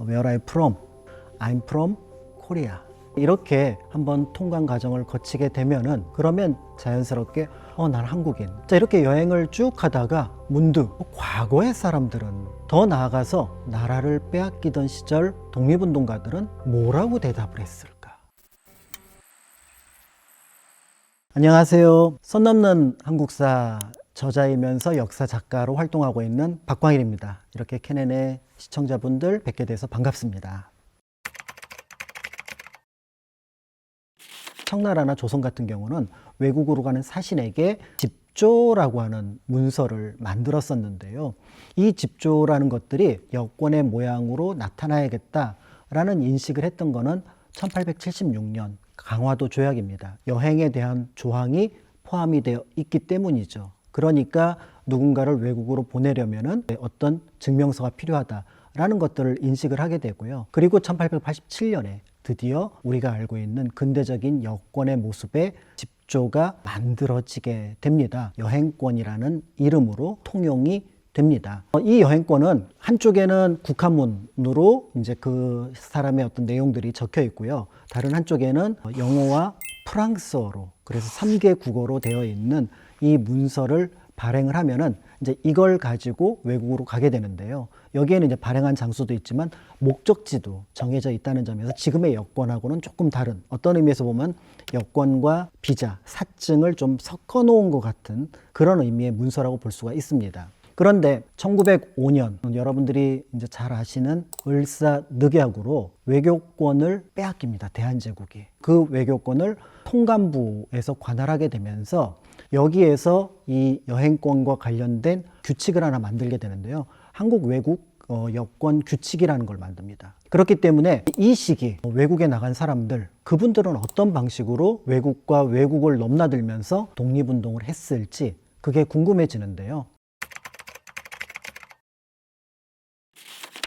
Where you from? I'm from Korea. 이렇게 한번 통관 과정을 거치게 되면은 그러면 자연스럽게 어, 난 한국인. 자, 이렇게 여행을 쭉 하다가 문득 어, 과거의 사람들은 더 나아가서 나라를 빼앗기던 시절 독립운동가들은 뭐라고 대답을 했을까? 안녕하세요. 선 넘는 한국사 저자이면서 역사 작가로 활동하고 있는 박광일입니다. 이렇게 캐넨의 시청자분들 뵙게 돼서 반갑습니다. 청나라나 조선 같은 경우는 외국으로 가는 사신에게 집조라고 하는 문서를 만들었었는데요. 이 집조라는 것들이 여권의 모양으로 나타나야겠다라는 인식을 했던 거는 1876년 강화도 조약입니다. 여행에 대한 조항이 포함이 되어 있기 때문이죠. 그러니까 누군가를 외국으로 보내려면은 어떤 증명서가 필요하다라는 것들을 인식을 하게 되고요. 그리고 1887년에 드디어 우리가 알고 있는 근대적인 여권의 모습의 집조가 만들어지게 됩니다. 여행권이라는 이름으로 통용이 됩니다. 어, 이 여행권은 한쪽에는 국한문으로 이제 그 사람의 어떤 내용들이 적혀 있고요. 다른 한쪽에는 영어와 프랑스어로 그래서 3개 국어로 되어 있는 이 문서를 발행을 하면은 이제 이걸 가지고 외국으로 가게 되는데요. 여기에는 이제 발행한 장소도 있지만 목적지도 정해져 있다는 점에서 지금의 여권하고는 조금 다른 어떤 의미에서 보면 여권과 비자, 사증을 좀 섞어 놓은 것 같은 그런 의미의 문서라고 볼 수가 있습니다. 그런데 1905년 여러분들이 이제 잘 아시는 을사늑약으로 외교권을 빼앗깁니다. 대한제국이. 그 외교권을 통감부에서 관할하게 되면서 여기에서 이 여행권과 관련된 규칙을 하나 만들게 되는데요. 한국 외국 어, 여권 규칙이라는 걸 만듭니다. 그렇기 때문에 이 시기 외국에 나간 사람들 그분들은 어떤 방식으로 외국과 외국을 넘나들면서 독립운동을 했을지 그게 궁금해지는데요.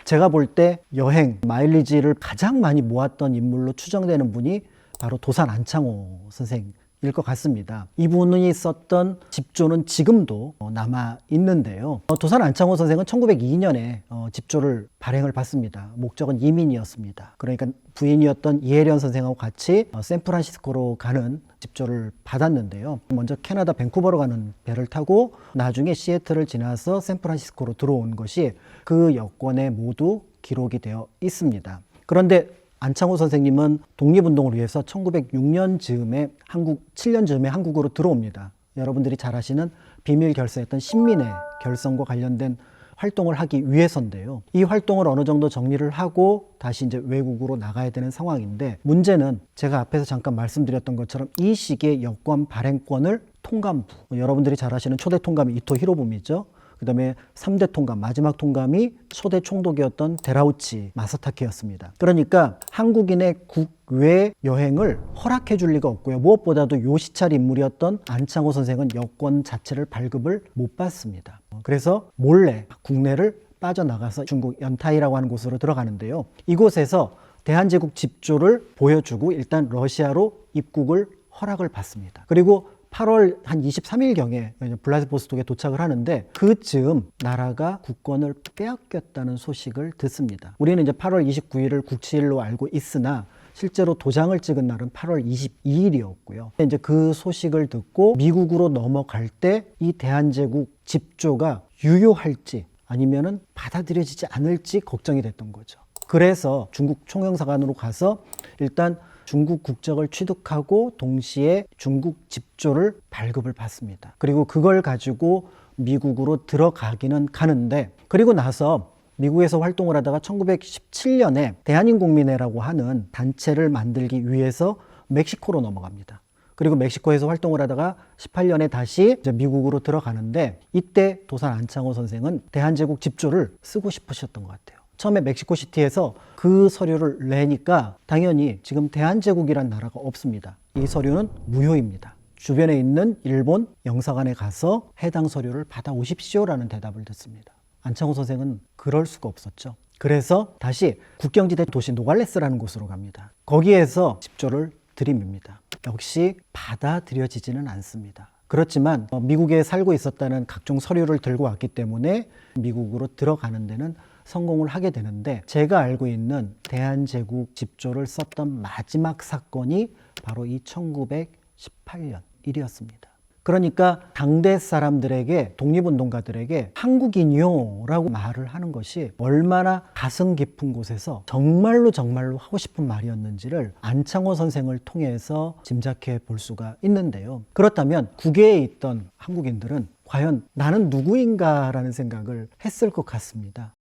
제가 볼 때 여행 마일리지를 가장 많이 모았던 인물로 추정되는 분이 바로 도산 안창호 선생 일것 같습니다. 이분이 썼던 집조는 지금도 어, 남아 있는데요. 어, 도산 안창호 선생은 1902년에 어, 집조를 발행을 받습니다. 목적은 이민이었습니다. 그러니까 부인이었던 이혜련 선생하고 같이 샌프란시스코로 가는 집조를 받았는데요. 먼저 캐나다 밴쿠버로 가는 배를 타고 나중에 시애틀을 지나서 샌프란시스코로 들어온 것이 그 여권에 모두 기록이 되어 있습니다. 그런데 안창호 선생님은 독립운동을 위해서 1906년 즈음에 한국 7년 즈음에 한국으로 들어옵니다. 여러분들이 잘 아시는 비밀 결사했던 신민의 결성과 관련된 활동을 하기 위해서인데요. 이 활동을 어느 정도 정리를 하고 다시 이제 외국으로 나가야 되는 상황인데 문제는 제가 앞에서 잠깐 말씀드렸던 것처럼 이 시기에 여권 발행권을 통감부 여러분들이 잘 아시는 초대 통감이 이토 히로부미죠. 그다음에 3대 통감 마지막 통감이 초대 총독이었던 데라우치 마사타케였습니다. 그러니까 한국인의 국외 여행을 허락해 줄 리가 없고요. 무엇보다도 요시찰 인물이었던 안창호 선생은 여권 자체를 발급을 못 받습니다. 그래서 몰래 국내를 빠져나가서 중국 연타이라고 하는 곳으로 들어가는데요. 이곳에서 대한제국 집조를 보여주고 일단 러시아로 입국을 허락을 받습니다. 그리고 8월 한 23일경에 블라디보스톡에 도착을 하는데 그즈음 나라가 국권을 빼앗겼다는 소식을 듣습니다. 우리는 이제 8월 29일을 국치일로 알고 있으나 실제로 도장을 찍은 날은 8월 22일이었고요. 이제 그 소식을 듣고 미국으로 넘어갈 때 이 대한제국 집조가 유효할지 아니면은 받아들여지지 않을지 걱정이 됐던 거죠. 그래서 중국 총영사관으로 가서 일단 중국 국적을 취득하고 동시에 중국 집조를 발급을 받습니다. 그리고 그걸 가지고 미국으로 들어가기는 가는데 그리고 나서 미국에서 활동을 하다가 1917년에 대한인국민회라고 하는 단체를 만들기 위해서 멕시코로 넘어갑니다. 그리고 멕시코에서 활동을 하다가 18년에 다시 미국으로 들어가는데 이때 도산 안창호 선생은 대한제국 집조를 쓰고 싶으셨던 것 같아요. 처음에 멕시코 시티에서 그 서류를 내니까 당연히 지금 대한제국이란 나라가 없습니다. 이 서류는 무효입니다. 주변에 있는 일본 영사관에 가서 해당 서류를 받아 오십시오라는 대답을 듣습니다. 안창호 선생은 그럴 수가 없었죠. 그래서 다시 국경지대 도시 노갈레스라는 곳으로 갑니다. 거기에서 집조를 들이밉니다. 역시 받아들여지지는 않습니다. 그렇지만 미국에 살고 있었다는 각종 서류를 들고 왔기 때문에 미국으로 들어가는 데는 성공을 하게 되는데 제가 알고 있는 대한제국 집조를 썼던 마지막 사건이 바로 이 1918년 일이었습니다. 그러니까 당대 사람들에게 독립운동가들에게 한국인이요라고 말을 하는 것이 얼마나 가슴 깊은 곳에서 정말로 정말로 하고 싶은 말이었는지를 안창호 선생을 통해서 짐작해 볼 수가 있는데요. 그렇다면 국외에 있던 한국인들은 과연 나는 누구인가라는 생각을 했을 것 같습니다.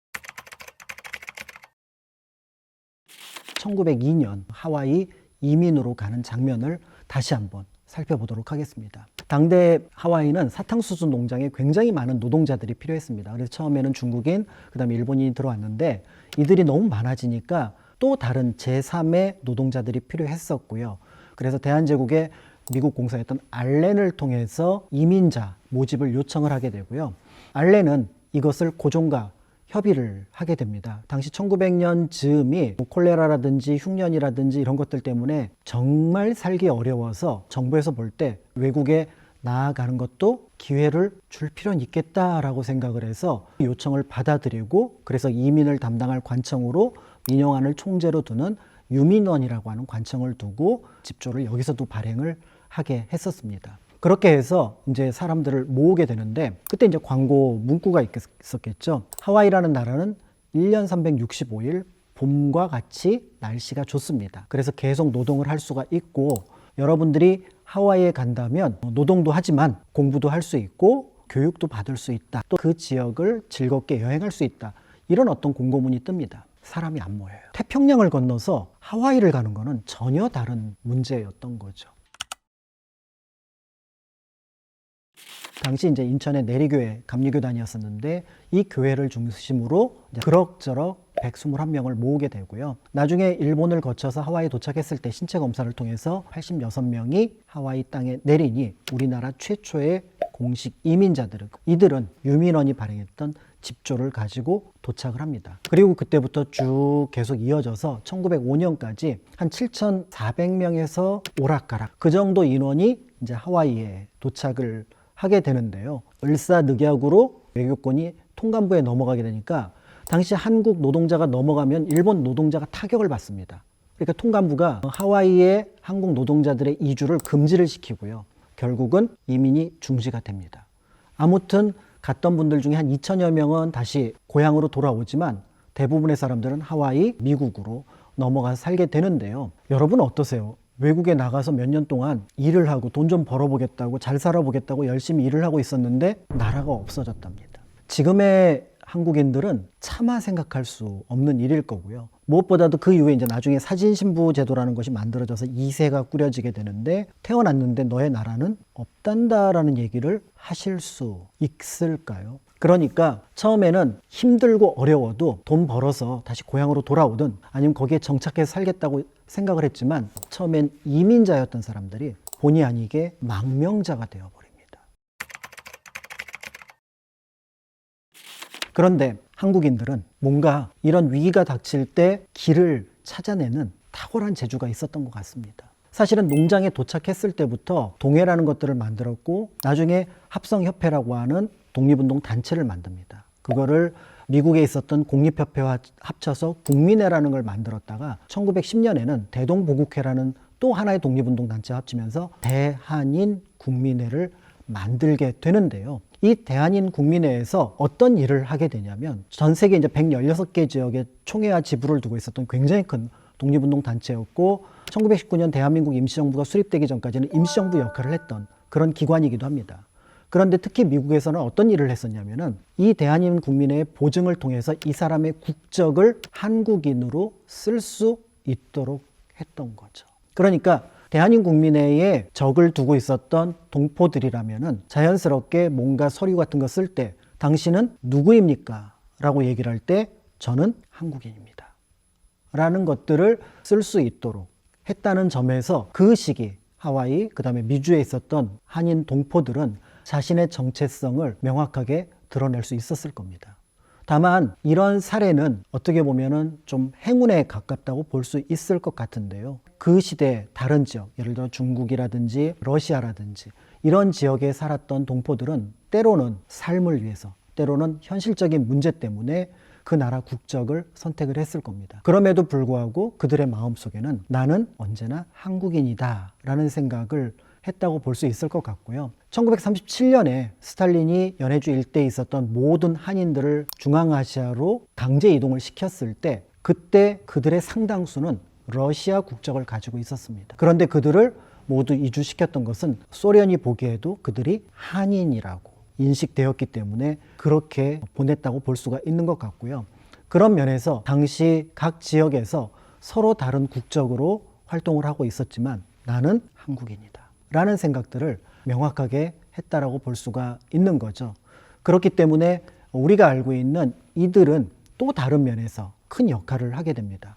1902년 하와이 이민으로 가는 장면을 다시 한번 살펴보도록 하겠습니다. 당대 하와이는 사탕수수 농장에 굉장히 많은 노동자들이 필요했습니다. 그래서 처음에는 중국인, 그다음에 일본인이 들어왔는데 이들이 너무 많아지니까 또 다른 제3의 노동자들이 필요했었고요. 그래서 대한제국의 미국 공사였던 알렌을 통해서 이민자 모집을 요청을 하게 되고요. 알렌은 이것을 고종과 협의를 하게 됩니다. 당시 1900년 즈음이 뭐 콜레라라든지 흉년이라든지 이런 것들 때문에 정말 살기 어려워서 정부에서 볼 때 외국에 나아가는 것도 기회를 줄 필요는 있겠다라고 생각을 해서 요청을 받아들이고 그래서 이민을 담당할 관청으로 민영안을 총재로 두는 유민원이라고 하는 관청을 두고 집조를 여기서도 발행을 하게 했었습니다. 그렇게 해서 이제 사람들을 모으게 되는데 그때 이제 광고 문구가 있었겠죠. 하와이라는 나라는 1년 365일 봄과 같이 날씨가 좋습니다. 그래서 계속 노동을 할 수가 있고 여러분들이 하와이에 간다면 노동도 하지만 공부도 할 수 있고 교육도 받을 수 있다. 또 그 지역을 즐겁게 여행할 수 있다. 이런 어떤 공고문이 뜹니다. 사람이 안 모여요. 태평양을 건너서 하와이를 가는 거는 전혀 다른 문제였던 거죠. 당시 이제 인천의 내리교회 감리교단이었었는데 이 교회를 중심으로 그럭저럭 121명을 모으게 되고요. 나중에 일본을 거쳐서 하와이에 도착했을 때 신체 검사를 통해서 86명이 하와이 땅에 내리니 우리나라 최초의 공식 이민자들은 이들은 유민원이 발행했던 집조를 가지고 도착을 합니다. 그리고 그때부터 쭉 계속 이어져서 1905년까지 한 7,400명에서 오락가락 그 정도 인원이 이제 하와이에 도착을 하게 되는데요. 을사늑약으로 외교권이 통감부에 넘어가게 되니까 당시 한국 노동자가 넘어가면 일본 노동자가 타격을 받습니다. 그러니까 통감부가 하와이의 한국 노동자들의 이주를 금지를 시키고요. 결국은 이민이 중지가 됩니다. 아무튼 갔던 분들 중에 한 2천여 명은 다시 고향으로 돌아오지만 대부분의 사람들은 하와이, 미국으로 넘어가서 살게 되는데요. 여러분 어떠세요? 외국에 나가서 몇 년 동안 일을 하고 돈 좀 벌어보겠다고 잘 살아보겠다고 열심히 일을 하고 있었는데 나라가 없어졌답니다. 지금의 한국인들은 차마 생각할 수 없는 일일 거고요. 무엇보다도 그 이후에 이제 나중에 사진 신부 제도라는 것이 만들어져서 2세가 꾸려지게 되는데 태어났는데 너의 나라는 없단다라는 얘기를 하실 수 있을까요? 그러니까 처음에는 힘들고 어려워도 돈 벌어서 다시 고향으로 돌아오든 아니면 거기에 정착해서 살겠다고 생각을 했지만 처음엔 이민자였던 사람들이 본의 아니게 망명자가 되어버립니다. 그런데 한국인들은 뭔가 이런 위기가 닥칠 때 길을 찾아내는 탁월한 재주가 있었던 것 같습니다. 사실은 농장에 도착했을 때부터 동해라는 것들을 만들었고 나중에 합성협회라고 하는 독립운동 단체를 만듭니다. 그거를 미국에 있었던 공립협회와 합쳐서 국민회라는 걸 만들었다가 1910년에는 대동보국회라는 또 하나의 독립운동 단체와 합치면서 대한인 국민회를 만들게 되는데요. 이 대한인 국민회에서 어떤 일을 하게 되냐면 전 세계 이제 116개 지역에 총회와 지부를 두고 있었던 굉장히 큰 독립운동 단체였고 1919년 대한민국 임시정부가 수립되기 전까지는 임시정부 역할을 했던 그런 기관이기도 합니다. 그런데 특히 미국에서는 어떤 일을 했었냐면은 이 대한민 국민의 보증을 통해서 이 사람의 국적을 한국인으로 쓸 수 있도록 했던 거죠. 그러니까 대한민 국민회에 적을 두고 있었던 동포들이라면은 자연스럽게 뭔가 서류 같은 거 쓸 때 당신은 누구입니까? 라고 얘기를 할 때 저는 한국인입니다. 라는 것들을 쓸 수 있도록 했다는 점에서 그 시기 하와이 그다음에 미주에 있었던 한인 동포들은 자신의 정체성을 명확하게 드러낼 수 있었을 겁니다. 다만 이런 사례는 어떻게 보면은 좀 행운에 가깝다고 볼 수 있을 것 같은데요. 그 시대 다른 지역, 예를 들어 중국이라든지 러시아라든지 이런 지역에 살았던 동포들은 때로는 삶을 위해서, 때로는 현실적인 문제 때문에 그 나라 국적을 선택을 했을 겁니다. 그럼에도 불구하고 그들의 마음 속에는 나는 언제나 한국인이다 라는 생각을 했다고 볼 수 있을 것 같고요. 1937년에 스탈린이 연해주 일대에 있었던 모든 한인들을 중앙아시아로 강제 이동을 시켰을 때 그때 그들의 상당수는 러시아 국적을 가지고 있었습니다. 그런데 그들을 모두 이주시켰던 것은 소련이 보기에도 그들이 한인이라고 인식되었기 때문에 그렇게 보냈다고 볼 수가 있는 것 같고요. 그런 면에서 당시 각 지역에서 서로 다른 국적으로 활동을 하고 있었지만 나는 한국인이다. 라는 생각들을 명확하게 했다라고 볼 수가 있는 거죠. 그렇기 때문에 우리가 알고 있는 이들은 또 다른 면에서 큰 역할을 하게 됩니다.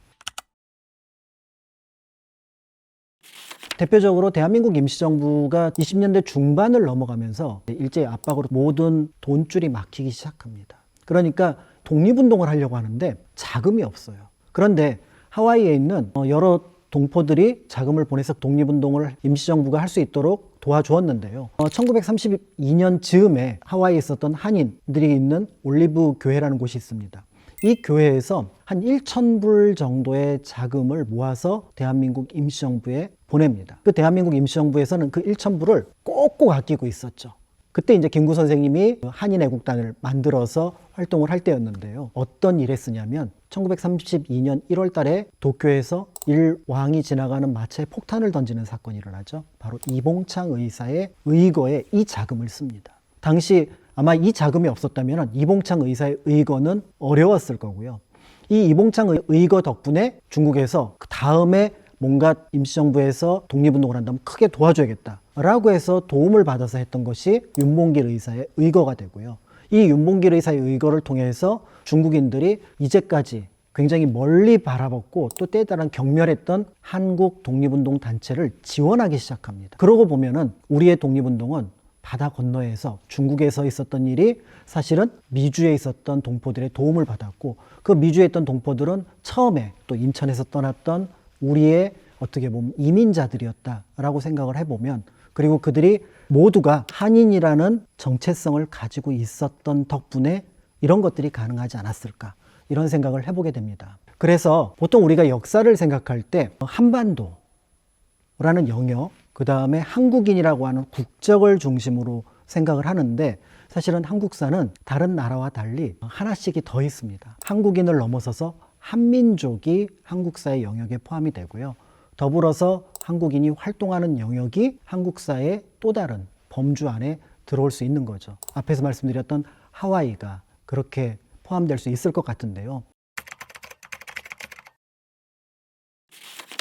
대표적으로 대한민국 임시정부가 20년대 중반을 넘어가면서 일제의 압박으로 모든 돈줄이 막히기 시작합니다. 그러니까 독립운동을 하려고 하는데 자금이 없어요. 그런데 하와이에 있는 어, 여러 동포들이 자금을 보내서 독립운동을 임시정부가 할 수 있도록 도와주었는데요. 어, 1932년 즈음에 하와이에 있었던 한인들이 있는 올리브 교회라는 곳이 있습니다. 이 교회에서 한 1,000불 정도의 자금을 모아서 대한민국 임시정부에 보냅니다. 그 대한민국 임시정부에서는 그 1,000불을 꼭꼭 아끼고 있었죠. 그때 이제 김구 선생님이 한인 애국단을 만들어서 활동을 할 때였는데요. 어떤 일에 쓰냐면 1932년 1월 달에 도쿄에서 일왕이 지나가는 마차에 폭탄을 던지는 사건이 일어나죠. 바로 이봉창 의사의 의거에 이 자금을 씁니다. 당시 아마 이 자금이 없었다면 이봉창 의사의 의거는 어려웠을 거고요. 이 이봉창 의- 의거 덕분에 중국에서 그 다음에 뭔가 임시정부에서 독립운동을 한다면 크게 도와줘야겠다. 라고 해서 도움을 받아서 했던 것이 윤봉길 의사의 의거가 되고요. 이 윤봉길 의사의 의거를 통해서 중국인들이 이제까지 굉장히 멀리 바라봤고 또 때에 따라 경멸했던 한국 독립운동 단체를 지원하기 시작합니다. 그러고 보면은 우리의 독립운동은 바다 건너에서 중국에서 있었던 일이 사실은 미주에 있었던 동포들의 도움을 받았고 그 미주에 있던 동포들은 처음에 또 인천에서 떠났던 우리의 어떻게 보면 이민자들이었다라고 생각을 해보면 그리고 그들이 모두가 한인이라는 정체성을 가지고 있었던 덕분에 이런 것들이 가능하지 않았을까 이런 생각을 해보게 됩니다. 그래서 보통 우리가 역사를 생각할 때 한반도라는 영역, 그 다음에 한국인이라고 하는 국적을 중심으로 생각을 하는데 사실은 한국사는 다른 나라와 달리 하나씩이 더 있습니다. 한국인을 넘어서서 한민족이 한국사의 영역에 포함이 되고요. 더불어서 한국인이 활동하는 영역이 한국사의 또 다른 범주 안에 들어올 수 있는 거죠. 앞에서 말씀드렸던 하와이가 그렇게 포함될 수 있을 것 같은데요.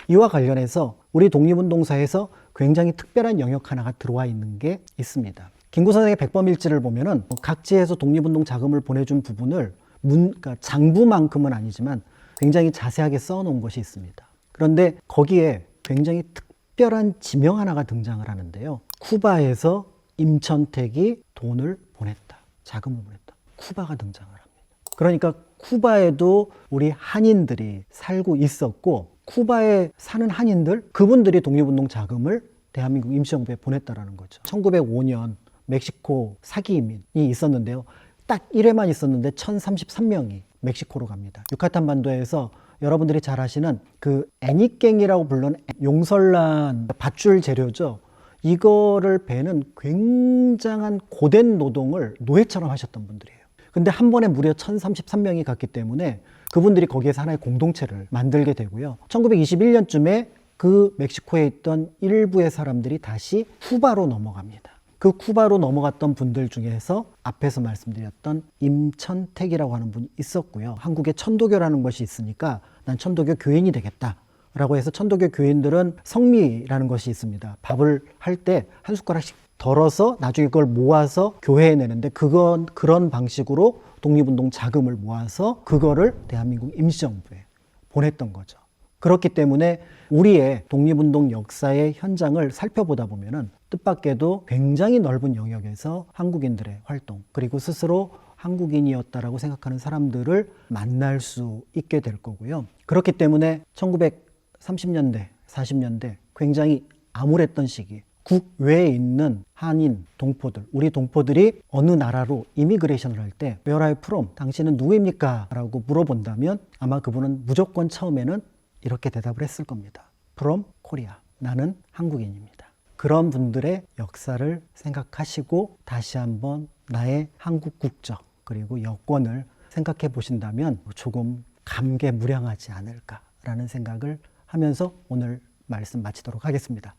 이와 관련해서 우리 독립운동사에서 굉장히 특별한 영역 하나가 들어와 있는 게 있습니다. 김구 선생의 백범일지를 보면은 뭐 각지에서 독립운동 자금을 보내준 부분을 문, 그러니까 장부만큼은 아니지만 굉장히 자세하게 써놓은 것이 있습니다. 그런데 거기에 굉장히 특별한 지명 하나가 등장을 하는데요. 쿠바에서 임천택이 돈을 보냈다. 자금을 보냈다. 쿠바가 등장을 합니다. 그러니까 쿠바에도 우리 한인들이 살고 있었고 쿠바에 사는 한인들 그분들이 독립운동 자금을 대한민국 임시정부에 보냈다라는 거죠. 1905년 멕시코 사기 이민이 있었는데요. 딱 1회만 있었는데 1033명이 멕시코로 갑니다. 유카탄 반도에서 여러분들이 잘 아시는 그 애니깽이라고 부르는 용설란 밧줄 재료죠. 이거를 베는 굉장한 고된 노동을 노예처럼 하셨던 분들이에요. 근데 한 번에 무려 1033명이 갔기 때문에 그분들이 거기에서 하나의 공동체를 만들게 되고요. 1921년쯤에 그 멕시코에 있던 일부의 사람들이 다시 쿠바로 넘어갑니다. 그 쿠바로 넘어갔던 분들 중에서 앞에서 말씀드렸던 임천택이라고 하는 분이 있었고요. 한국에 천도교라는 것이 있으니까 난 천도교 교인이 되겠다. 라고 해서 천도교 교인들은 성미라는 것이 있습니다. 밥을 할 때 한 숟가락씩 덜어서 나중에 그걸 모아서 교회에 내는데 그건 그런 방식으로 독립운동 자금을 모아서 그거를 대한민국 임시정부에 보냈던 거죠. 그렇기 때문에 우리의 독립운동 역사의 현장을 살펴보다 보면은 뜻밖에도 굉장히 넓은 영역에서 한국인들의 활동 그리고 스스로 한국인이었다라고 생각하는 사람들을 만날 수 있게 될 거고요. 그렇기 때문에 1930년대, 40년대 굉장히 암울했던 시기, 국외에 있는 한인 동포들, 우리 동포들이 어느 나라로 이미그레이션을 할 때 Where are you from? 당신은 누구입니까? 라고 물어본다면 아마 그분은 무조건 처음에는 이렇게 대답을 했을 겁니다. From Korea. 나는 한국인입니다. 그런 분들의 역사를 생각하시고 다시 한번 나의 한국 국적 그리고 여권을 생각해 보신다면 조금 감개무량하지 않을까라는 생각을 하면서 오늘 말씀 마치도록 하겠습니다.